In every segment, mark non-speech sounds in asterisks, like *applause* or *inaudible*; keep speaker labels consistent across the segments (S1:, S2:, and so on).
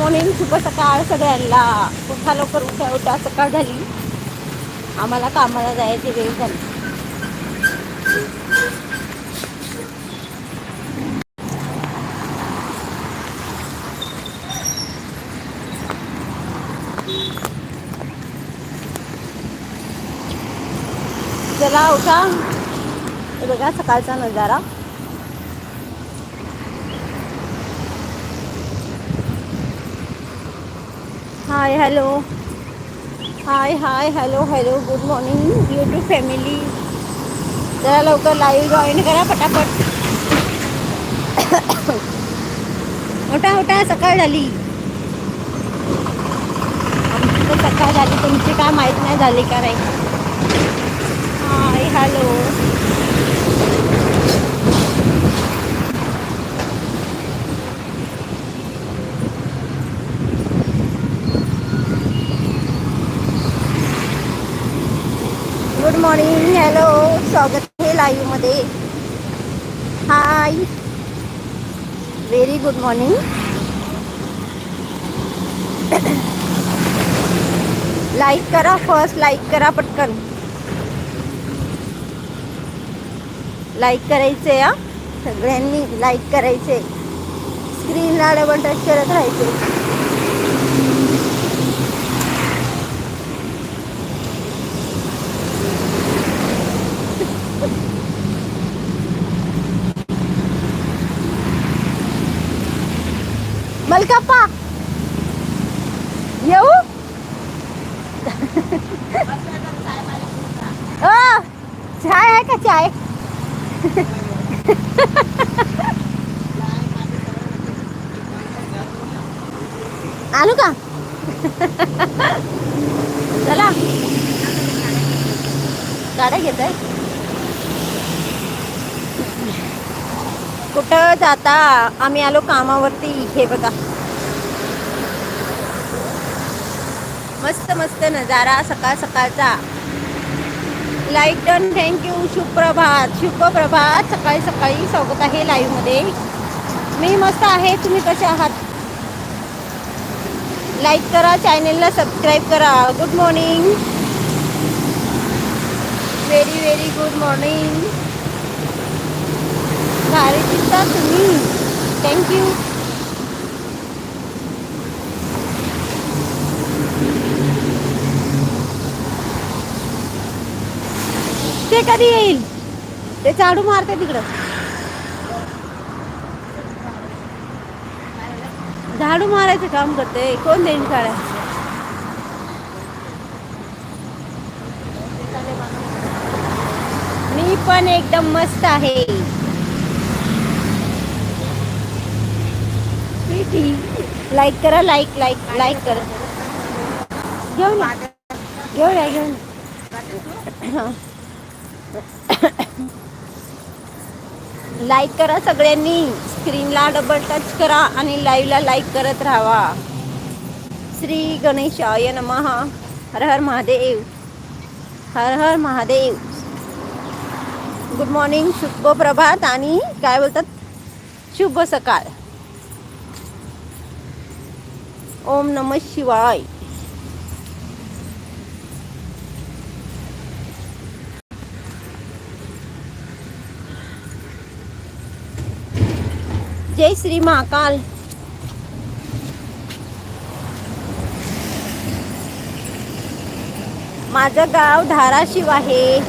S1: Morning शुभ सकाळ सगळ्यांना. उठा लवकर उठा उठा सकाळ झाली. आम्हाला कामाला जायची वेळ झाली. चला उठा. बघा सकाळचा नजारा. Hi hello hi hi hello hello good morning YouTube family जरा लवकर लाईव्ह जॉईन करा पटापट. मोठा मोठा सकाळ झाली. आमची तर सकाळ झाली तुमची काय माहीत नाही झाली का नाही. Hi hello good morning hello स्वागत आहे लाईव्हमध्ये hi very good morning like करा फर्स्ट लाईक करा पटकन. लाईक करायचे या सगळ्यांनी लाईक करायचे स्क्रीनला डबल टच करत राहायचे मलकाप्पा! येऊ? ओ चाय आहे का चाय? आलो का? चला. गाड्या घेत आहे कुठं जाता आम्ही आलो कामावरती. हे बघा. मस्त मस्त नजारा सकाळ सकाळचा. लाईक डन थँक्यू शुभप्रभात शुभप्रभात सकाळी सकाळी स्वागत आहे लाईव्हमध्ये मी मस्त आहे. तुम्ही कसे आहात? लाईक करा चॅनेलला सबस्क्राईब करा. Good morning very very good morning भारी दिसता तुम्ही. थँक्यू ते कधी येईल? ते चाडू मारते तिकडं. झाडू मारायचं काम करते. कोण देईन साड्या मी पण एकदम मस्त आहे. लाईक करा लाईक लाईक लाईक करा. घेऊन या. घेऊन या घेऊन लाईक *coughs* करा सगळ्यांनी. स्क्रीनला डबल टच करा आणि लाईव्हला लाईक करत राहावा श्री गणेशाय नमः. हर हर महादेव. हर हर महादेव. गुड मॉर्निंग शुभ प्रभात आणि काय बोलतात? शुभ सकाळ. ओम नम शिवाय. जय श्री महाकाल. माझं गाव धाराशिव आहे.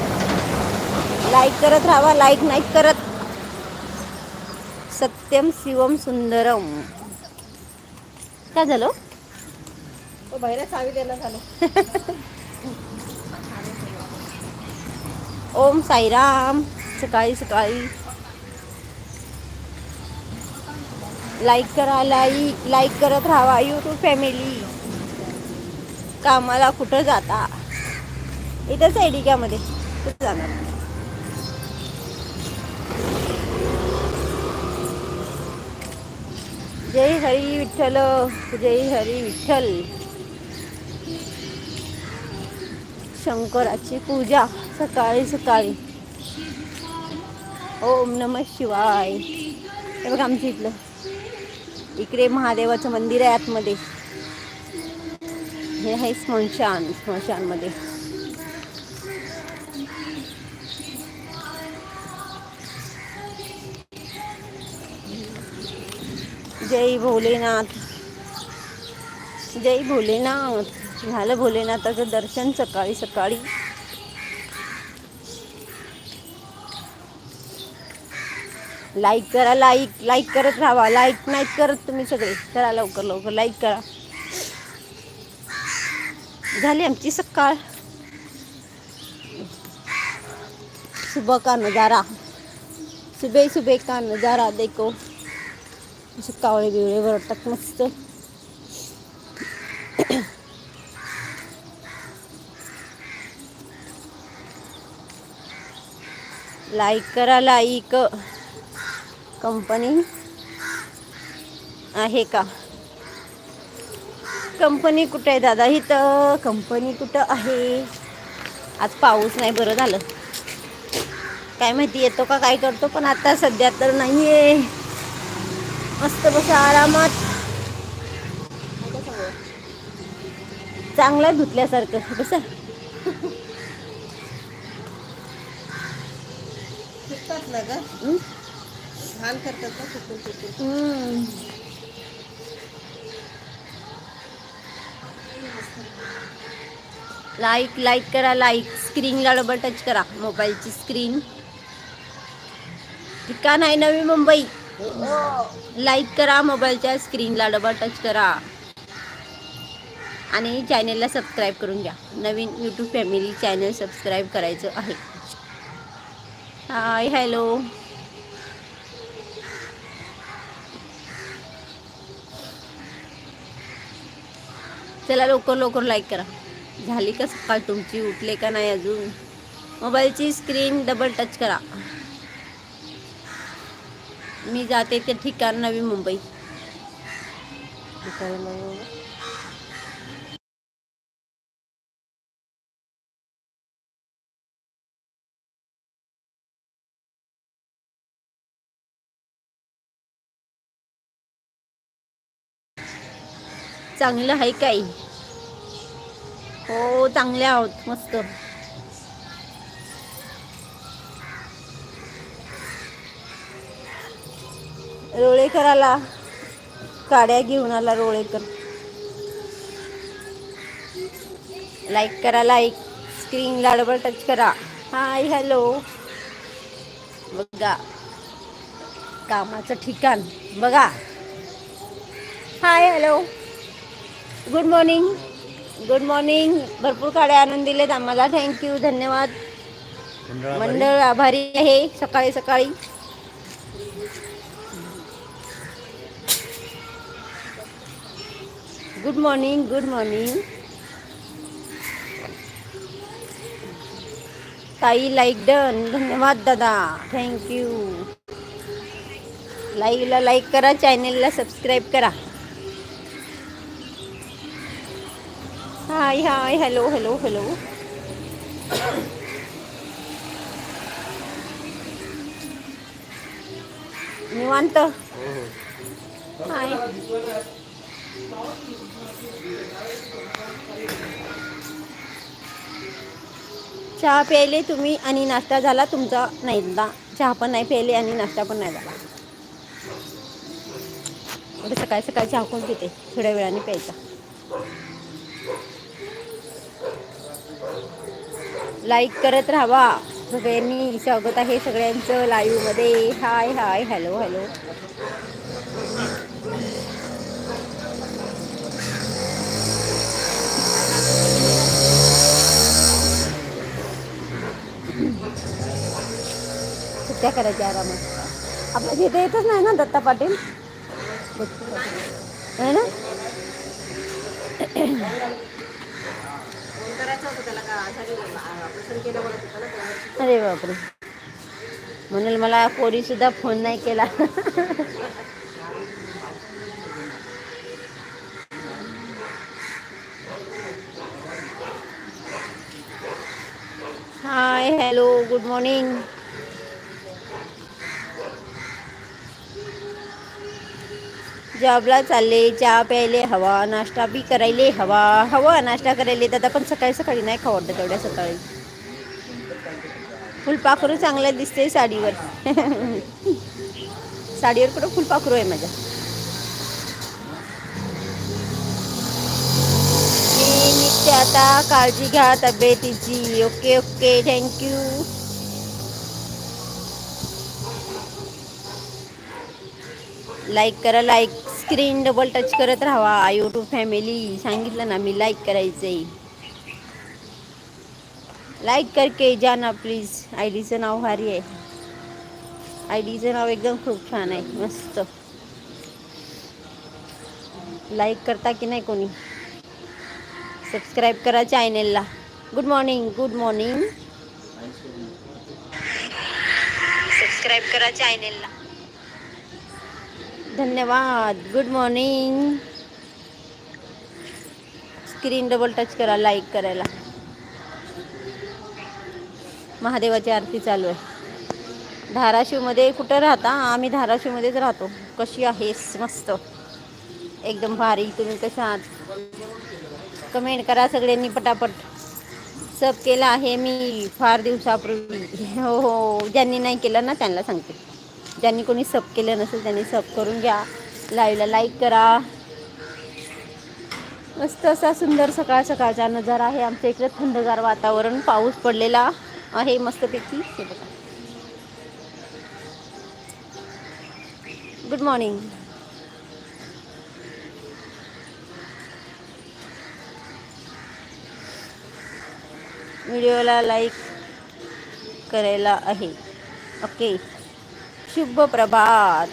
S1: लाईक करत राहावा लाईक नाही करत. सत्यम शिवम सुंदरम. काय झालं?
S2: तो बाहेर चावी द्यायला झालं.
S1: ओम साईराम सकाळी सकाळी. लाईक करा लाईक लाईक करत राहावा यूट्यूब फॅमिली कामाला कुठं जाता? इथंच आहे डिग्यामध्ये कुठं जाणार? जय हरी विठ्ठल जय हरी विठ्ठल. शंकराची पूजा सकाळी सकाळी. ओम नम शिवाय. हे बघा आमच्या इथलं. इकडे महादेवाचं मंदिर आहे आतमध्ये. हे आहे स्मशान स्मशानमध्ये. जय भोलेनाथ. जय भोलेनाथ. झालं भोलेनाथाचं दर्शन सकाळी सकाळी. लाईक करा लाईक लाईक करत राहा. लाईक नाही करत तुम्ही सगळे. करा लवकर लवकर. लाईक करा. झाली आमची सकाळ. सुबह का नजारा सुबह सुबह का नजारा देखो. असे कावळे बिवळे वरटतात मस्त. लाईक करा लाईक. कंपनी आहे का? कंपनी कुठे आहे दादा? इथं कंपनी कुठं आहे? आज पाऊस नाही बरं झालं. काय माहिती येतो का काय करतो पण आता सध्या तर नाही आहे मस्त बसा आरामात. चांगलं धुतल्यासारखं. बसा.
S2: ना ग?
S1: हं?
S2: घाण करतात ना चुकून चुकून
S1: हम्म. लाईक लाईक करा लाईक स्क्रीनला डबल टच करा. मोबाईलची स्क्रीन ठिकाण आहे नवी मुंबई. लाईक करा मोबाईलच्या स्क्रीनला डबल टच करा. आणि चॅनेलला सबस्क्राईब करून घ्या. नवीन यूट्यूब फॅमिली चॅनल सबस्क्राईब करायचं आहे. हाय हॅलो चला लवकर लवकर लाईक करा. झाली का सकाळ तुमची? उठले का नाही अजून? मोबाईलची स्क्रीन डबल टच करा. मी जाते ते ठिकाण नवी मुंबई. चांगलं आहे काही हो चांगले आहोत मस्त. रोळेकराला काड्या घेऊन आला रोळेकर. लाईक करा लाईक स्क्रीनला डबल टच करा. हाय हॅलो बघा. कामाचं ठिकाण. बघा. Hi hello good morning good morning भरपूर काड्या आणून दिलेत आम्हाला. थँक्यू धन्यवाद. मंडळ आभारी. आहे. सकाळी सकाळी. गुड मॉर्निंग गुड मॉर्निंग ताई लाईक डन धन्यवाद दादा. थँक्यू लाईव्हला लाईक करा. चॅनेलला सबस्क्राईब करा. Hi hi hello hello hello. निवांत. हाय. चहा प्यायले तुम्ही आणि नाश्ता झाला तुमचा नाही चहा पण नाही प्यायले आणि नाश्ता पण नाही झाला. सकाळी सकाळी चहा कोण पिते? थोड्या वेळाने प्यायचा. लाईक करत राहावा. सगळ्यांनी स्वागत आहे सगळ्यांचं लाईव्हमध्ये हाय हाय हॅलो हॅलो सुट्ट्या करायच्या आरामात. आपल्या तिथे येतच नाही ना दत्ता पाटील. है ना
S2: करायचं होतं त्याला का आजारी ऑपरेशन केलं म्हणत होतं ना त्यावेळेस.
S1: अरे बापरे. म्हणून मला पोरी सुद्धा फोन नाही केला. हाय हॅलो गुड मॉर्निंग जॉबला चालले चहा प्यायले हवा नाश्ता बी करायले हवा हवा नाश्ता करायले. दादा पण सकाळी सकाळी नाही खावडत तेवढ्या सकाळी. फुलपाखरू चांगलं दिसते साडीवर. *laughs* साडीवर कुठं फुलपाखरू आहे माझ्या? मी निघते आता काळजी घ्या तब्येतीची. Okay okay thank you like करा लाईक स्क्रीन डबल टच करत राहा यूट्यूब फॅमिली सांगितलं ना मी लाईक करायचंय. लाईक करके जाना प्लीज आय डीचं नाव भारी आहे. आय डीचं नाव एकदम खूप छान आहे. मस्त. लाईक करता की नाही कोणी? सबस्क्राईब करा चॅनेलला good morning good morning subscribe करा चॅनेलला धन्यवाद. Good morning screen double touch करा लाईक करायला. महादेवाची आरती चालू आहे. धाराशिवमध्ये कुठं राहता? आम्ही धाराशिवमध्येच राहतो. कशी आहेस? मस्त. एकदम भारी. तुम्ही कशा आहात? कमेंट करा सगळ्यांनी पटापट. सब केलं आहे मी फार दिवसापूर्वी. *laughs* हो हो. ज्यांनी नाही केलं ना त्यांना सांगते. ज्यांनी कोणी सब केलं नसेल त्यांनी सब करून घ्या. लाईव्हला लाईक करा. मस्त असा सुंदर सकाळ सकाळचा नजारा आहे. आमच्या इकडे थंडगार वातावरण पाऊस पडलेला आहे मस्तपैकी. हे बघा. गुड मॉर्निंग व्हिडिओला लाईक करायला आहे. ओके शुभ प्रभात.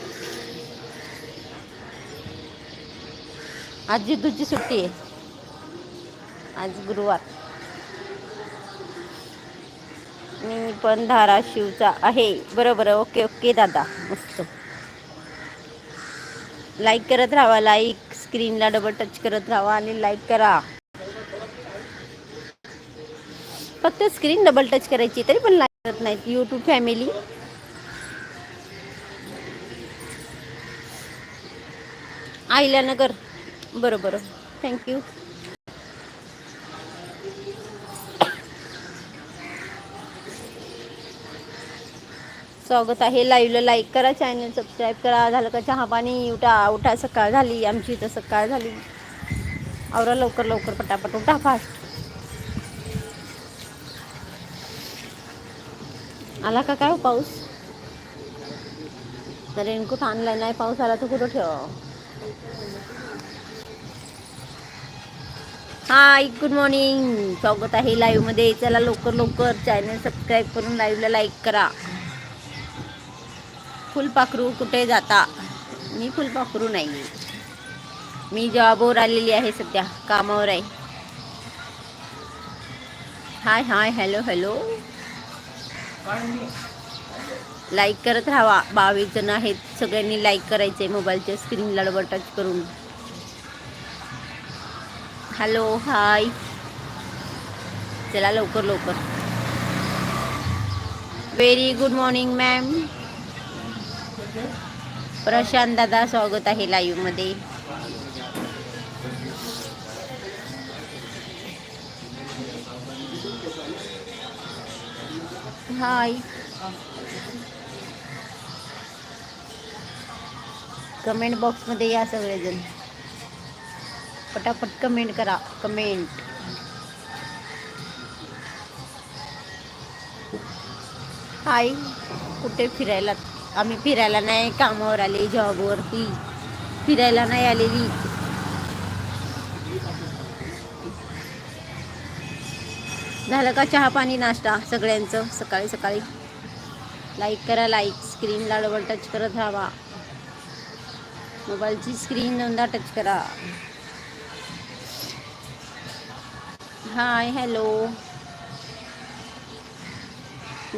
S1: आज जिद्दूची सुट्टी आहे. आज गुरुवार. मी पण धाराशिवचा आहे. बरोबर ओके ओके दादा. मस्त. लाईक करत राहा. लाईक स्क्रीनला डबल टच करत राहा आणि लाईक करा. फक्त स्क्रीन डबल टच करायची तरी पण लाईक करत नाहीत. YouTube family Ahilyanagar. बरं बरं. थँक्यू स्वागत आहे लाईव्हला. लाईक करा चॅनल सबस्क्राईब करा. झालं का चहा पाणी उठा उठा. सकाळ झाली. आमची इथं सकाळ झाली. आवरा लवकर लवकर पटापट उठा फास्ट आला का काय हो पाऊस? रेनकोट आणलाय. नाही पाऊस आला तर कुठं ठेवा हाय गुड मॉर्निंग स्वागत आहे लाईव्हमध्ये. चला लवकर लवकर चॅनल सबस्क्राईब करून लाईव्हला लाईक करा. फुलपाखरू कुठे जाता? मी फुलपाखरू नाही. मी जॉबवर आलेली आहे सध्या. कामावर आहे. Hi hi hello hello like करत राहावा. बावीस जण आहेत. सगळ्यांनी लाईक करायचे मोबाईलच्या स्क्रीनला डबल टच करून. हॅलो हाय चला लवकर लवकर. Very good morning ma'am Prashant दादा स्वागत आहे लाईव्हमध्ये. हाय कमेंट बॉक्समध्ये या सगळेजण. पटापट कमेंट करा. कमेंट. हाय कुठे फिरायला? आम्ही फिरायला नाही कामावर आले जॉबवरती. फिरायला नाही आलेली. झालं का चहा पाणी नाश्ता सगळ्यांचं? सकाळी सकाळी. लाईक करा लाईक स्क्रीनला डबल टच करत राहावा. मोबाईलची स्क्रीन दोनदा टच करा. Hi hello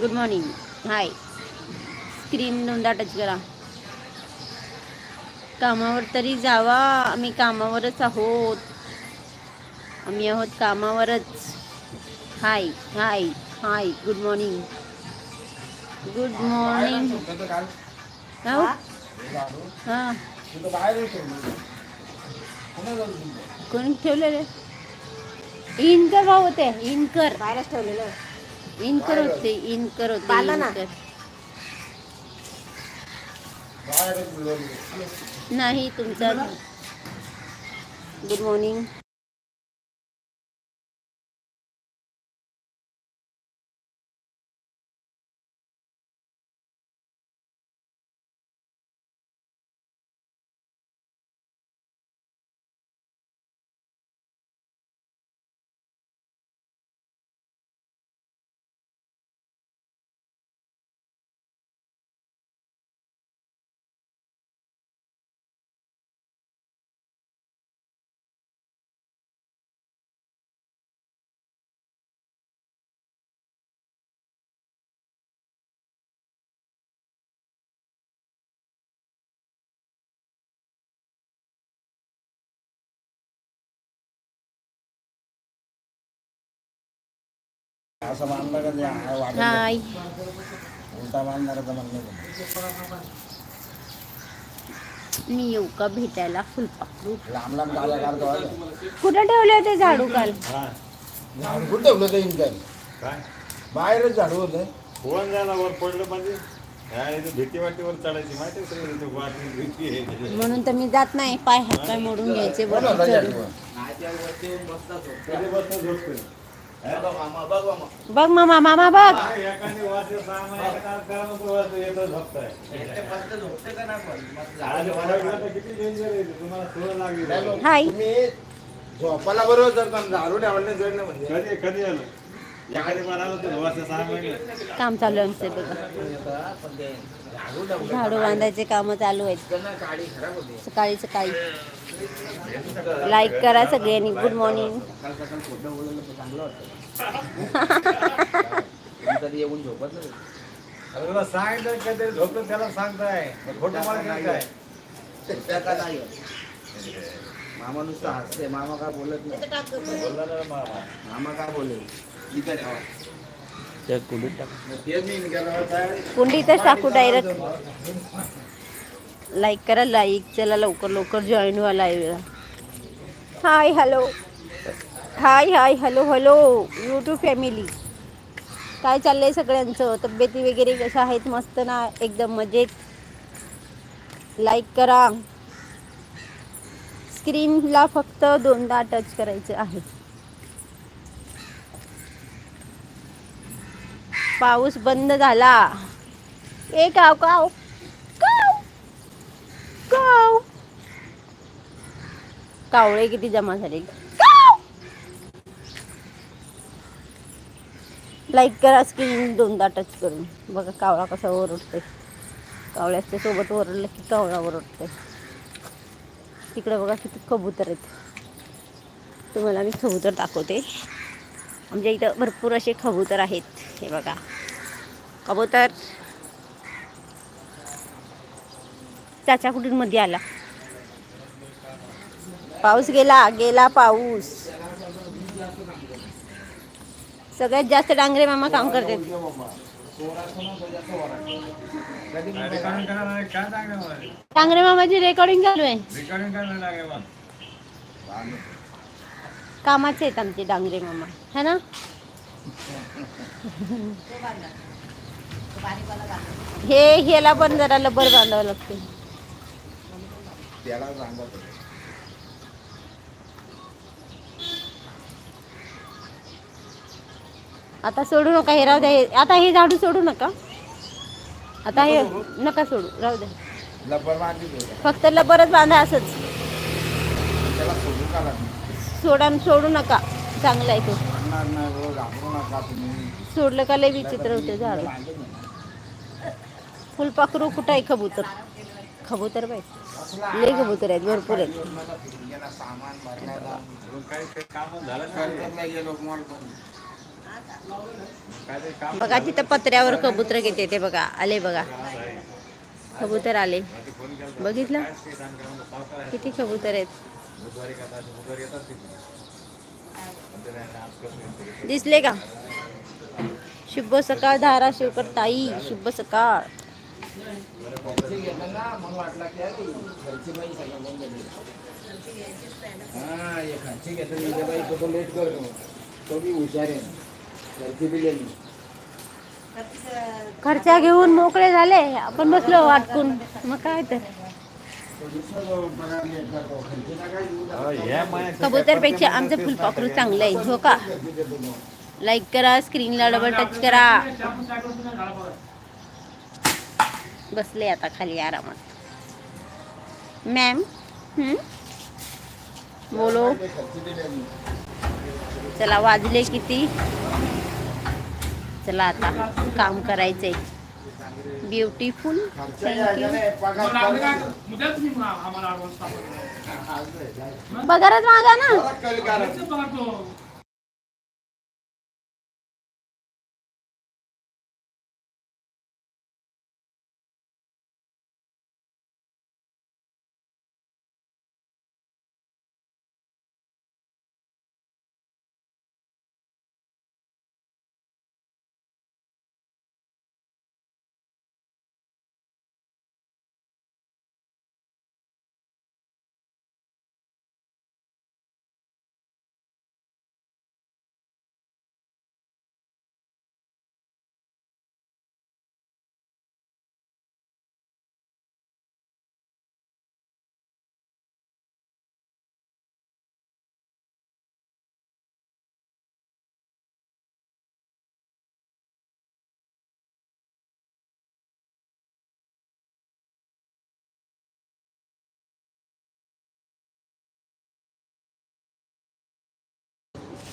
S1: good morning hi screen दोनदा टच करा. कामावर तरी जावा. आम्ही कामावरच आहोत. आम्ही आहोत कामावरच. Hi hi hi good morning good morning हां. कोणी ठेवलेले? इनकर भाऊ होते इनकर
S2: बाहेरच ठेवलेलं.
S1: इनकर होते इनकर होते
S2: ना.
S3: मिळवलं
S1: नाही तुमचा गुड मॉर्निंग
S3: असं मानलं का ते आहे वाटत
S1: हाय.
S3: उलटा मानणाराचं म्हणणं नाही.
S1: मी येऊ का भेटायला? फुलपाखरू
S3: लांब लांब गाड्या काढतो आहे.
S1: कुठे ठेवले होते झाडू काल?
S3: झाडू कुठं ठेवलं ते
S4: काय?
S3: बाहेरच झाडू होतं.
S4: कोण जायला वर पडलं म्हणजे? इथं भीती वाटीवर चढायची माहिती आहे सगळं? इथं वाटी भीती आहे.
S1: म्हणून तर मी जात नाही. पाय हात पाय मोडून घ्यायचे
S3: कोण होता?
S4: कधी झोपतं
S1: बघ मामा मामा बघ. हाय.
S3: झोपाला बरोबर जर झाडू ठेवायला जडलं
S4: कधी आलं
S1: काम चालू आहे बघा.
S3: झाडू
S1: बांधायचे काम चालू आहेत. सकाळी सकाळी. लाईक करा सगळ्यांनी. गुड मॉर्निंग
S3: येऊन झोपत नाही
S4: अरे तुला सांगितलं का ते झोपलं त्याला सांगताय. खोटं काय?
S3: मामा नुसतं हसते मामा काय बोलत नाही.
S4: मामा.
S3: मामा काय बोलेल? इथे गेलो
S1: कुंडीतच टाकू डायरेक्ट लाईक करा लाईक चला लवकर लवकर जॉईन व्हा लाईव्हला hi hello hi hi hello hello YouTube family काय चाललंय सगळ्यांचं? तब्येती वगैरे कशा आहेत? मस्त ना? एकदम मजेत. लाईक करा. स्क्रीनला फक्त दोनदा टच करायचं आहे. पाऊस बंद झाला. ए काव काव. काव कावळे किती जमा झाले! लाईक करा स्क्रीन दोनदा टच करून. बघा कावळा कसा ओरडतोय. कावळ्याच्या सोबत ओरडलं की कावळा ओरडतोय. तिकडे बघा किती कबूतर आहेत. तुम्हाला मी कबूतर दाखवते. आमच्या इथं भरपूर असे कबूतर आहेत. हे बघा. कबूतर. त्याच्या कुटीमध्ये आला? पाऊस गेला गेला पाऊस. सगळ्यात जास्त डांगरे मामा काम
S4: करते.
S1: डांगरे मामाची रेकॉर्डिंग चालू आहे. कामाचे आहेत आमचे डांगरे मामा. है ना? हे ह्याला पण जरा लबर बांधावं लागते.
S3: त्याला सांगत
S1: आता सोडू नका हे राहू द्या. हे- आता हे झाडू सोडू नका. आता हे नका सोडू. राहू द्या.
S3: होती.
S1: फक्त लबरच बांधा असंच.
S3: त्याला सोडून काढा
S1: सोडा सोडू नका. चांगलं आहे तो.
S3: म्हणणार नाही घाबरू नका तुम्ही.
S1: सोडलं का लय विचित्र होते झाडू.
S3: नाही.
S1: फुलपाखरू कुठं आहे कबूतर कबूतर बाई. लय कबूतर आहेत, भरपूर आहेत. पत्र पत्र्यावर कबूतर घेते ते बघा. आले बघा. कबूतर आले. बघितलं? किती कबूतर आहेत. दिसले का? शुभ सकाळ धाराशिवकर ताई, शुभ सकाळ.
S3: मग वाटला की घरची बाई हा हे बाई तो लेट करतो तो बी हुशार आहे घरची दिलेली
S1: खर्चा घेऊन मोकळे झाले आपण बसलो वाटकून. मग काय तर.
S3: तो
S1: कबूतरपेक्षा आमचं फुलपाखरू चांगलं आहे
S3: हो का?
S1: लाईक करा स्क्रीनला डबल टच करा. बसले आता खाली आरामात. मॅम? बोलो. चला वाजले किती? चला आता काम करायचंय. Beautiful thank you. पगारच मागा ना.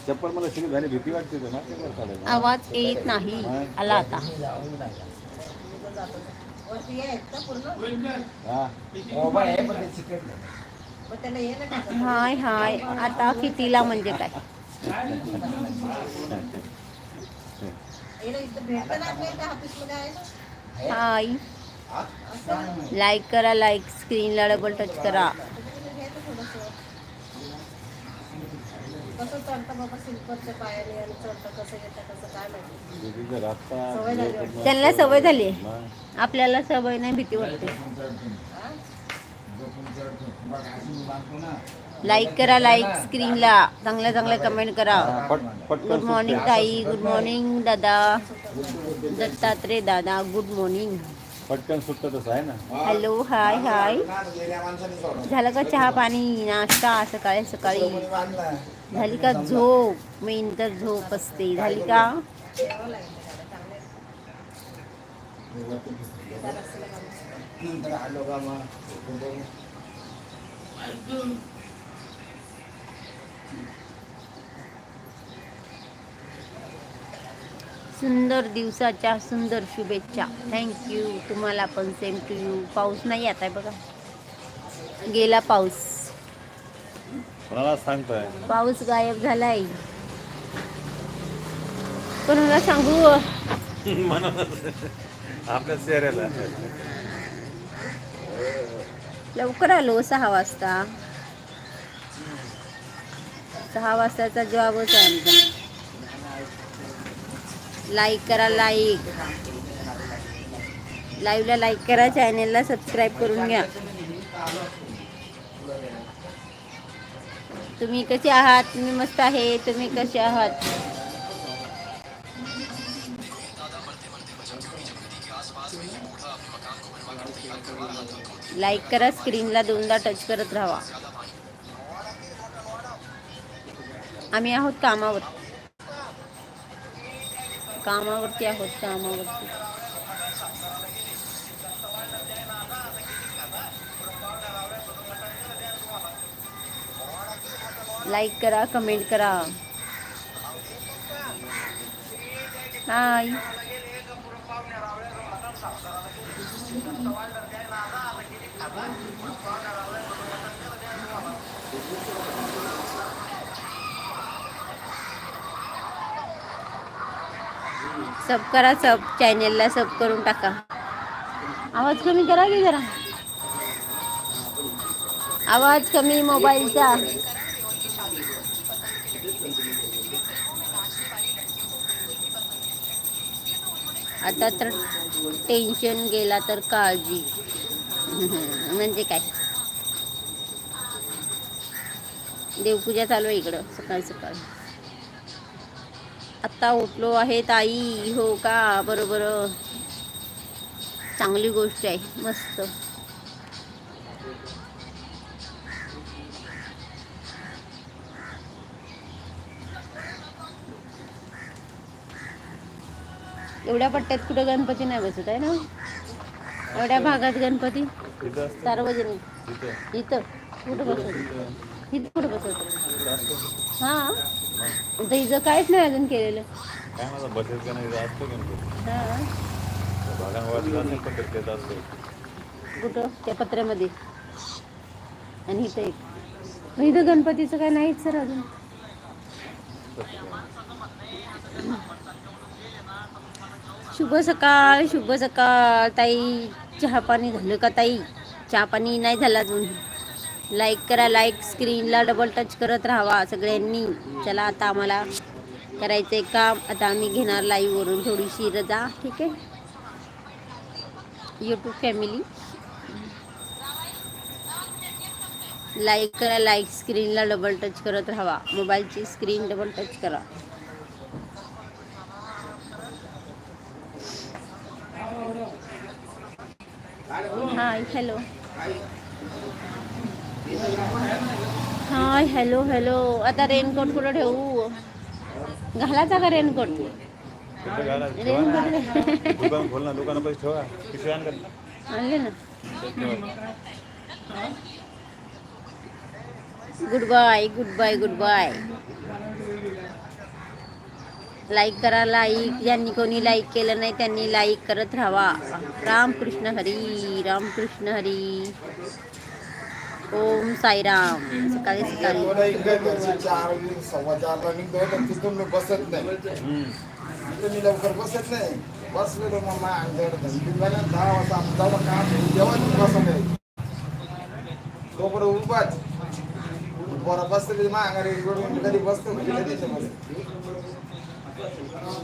S4: चप्पल मला सुरू झाली भीती वाटते चालेल.
S1: आवाज येत नाही. आला आता.
S2: वरती आहेत का पूर्ण
S4: हा.
S3: हो बाई, हे पण ते चिकट नाही.
S2: मग त्याला ये ना टाकायला.
S1: हाय हाय. आता कितीला म्हणजे काय?
S2: ये ना इथं भेटतं ना आपल्या इथं ऑफिसमध्ये आहे ना
S1: हाय.
S3: हा?
S1: लाईक करा लाईक स्क्रीनला डबल टच करा
S2: त्याच्यामध्ये घ्यायचं थोडंसं. कसं चढतं बाबा सिल्परच्या पायाने आणि चढतं कसं येतं कसं काय माहिती
S4: दीदीचा रास्ता
S2: सवय झाली वाटतं.
S1: त्यांना सवय झाली आपल्याला सवय नाही भीती वाटते.
S2: हा?
S1: लाईक करा लाईक स्क्रीनला चांगल्या चांगल्या कमेंट करा गुड मॉर्निंग ताई गुड मॉर्निंग दादा दत्तात्रय दादा गुड मॉर्निंग
S4: पटकन सुटतं तसं आहे ना
S1: हॅलो हाय हाय. झालं का चहा पाणी नाश्ता सकाळी सकाळी
S3: कोणी.
S1: झाली का झोप मेन तर झोप असते. झाली का सुंदर दिवसाच्या सुंदर शुभेच्छा. थँक्यू तुम्हाला पण सेम टू यू पाऊस नाही आता आहे बघा. गेला पाऊस.
S4: कोणाला सांगतोय?
S1: पाऊस गायब झालाय. कोणाला सांगू? *laughs*
S4: आपल्या चेहऱ्याला
S1: लवकर आलो सहा वाजता. सहा वाजताचा जॉबच आहे आमचा. लाईक करा लाईक लाईव्हला लाईक करा चॅनेलला सबस्क्राईब करून घ्या. तुम्ही कसे आहात? मी मस्त आहे तुम्ही कसे आहात? लाईक करा स्क्रीनला दोनदा टच करत राहा. आम्ही आहोत कामावर. कामावरती आहोत कामावरती. लाईक करा कमेंट करा. हाय सब करा सब चॅनेलला सब करून टाका. आवाज कमी करा की जरा? आवाज कमी मोबाईलचा आता तर टेन्शन गेला तर काळजी. म्हणजे काय? देवपूजा चालू आहे इकडं सकाळ सकाळ. आत्ता उठलो आहे ताई हो का? बरोबर. चांगली गोष्ट आहे मस्त. एवढ्या पट्ट्यात कुठं गणपती नाही बसत आहे ना? एवढ्या भागात गणपती सार्वजनिक. इथं. कुठं बसवत? इथं कुठं बसवत? हां? इथं इथं काहीच नाही अजून केलेलं. कुठं? त्या पत्र्यामध्ये. आणि इथं एक. इथं गणपतीचं काय नाहीच सर अजून. शुभ सकाळ शुभ सकाळ ताई. चहा पाणी झालं का ताई? चहा पाणी नाही झालं अजून. लाईक करा लाईक स्क्रीनला डबल टच करत राहावा सगळ्यांनी. चला आता आम्हाला करायचं आहे काम. आता आम्ही घेणार लाईव्हवरून थोडीशी रजा ठीक आहे? यूट्यूब फॅमिली लाईक करा लाईक स्क्रीनला डबल टच करत राहावा. मोबाईलची स्क्रीन डबल टच करा. Hi hello hi hello hello आता रेनकोट कुठं ठेवू? घालायचा का रेनकोट
S4: कुठं घाला ठेवा. ना. दुकान खोल ना दुकानापाशी ठेवा. पिशवी आण का
S1: आणले ना. Good bye good bye good bye like करा लाईक ज्यांनी कोणी लाईक केलं नाही त्यांनी लाईक करत राहावा रामकृष्ण हरी रामकृष्ण हरी. ओम साईराम. सकाळी सकाळी.
S5: बसत नाही लवकर बसत नाही बसलेलो मग दहा वाजता काम बसत नाही तोपर्यंत बरं माझ्या कधी बसतो म्हणजे त्याच्यामध्ये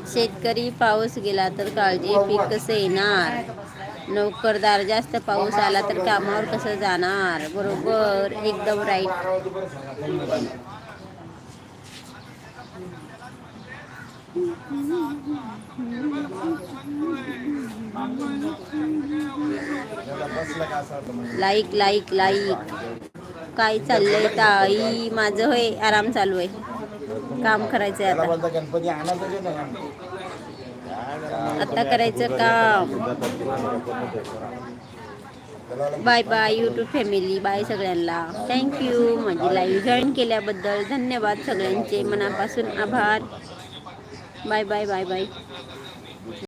S1: शेतकरी पाऊस गेला तर काळजी पीक कसं येणार? नोकरदार जास्त पाऊस आला तर कामावर कसं जाणार? बरोबर एकदम राईट लाईक लाईक लाईक काय चाललंय ताई? माझं होय आराम चालू आहे. काम करायचंय
S5: त्याला
S1: आता
S5: गणपती आणायचं
S1: आता करायचं काम. Bye bye YouTube family bye सगळ्यांना. थँक्यू माझी लाईव्ह जॉईन केल्याबद्दल धन्यवाद सगळ्यांचे. मनापासून आभार. Bye bye bye bye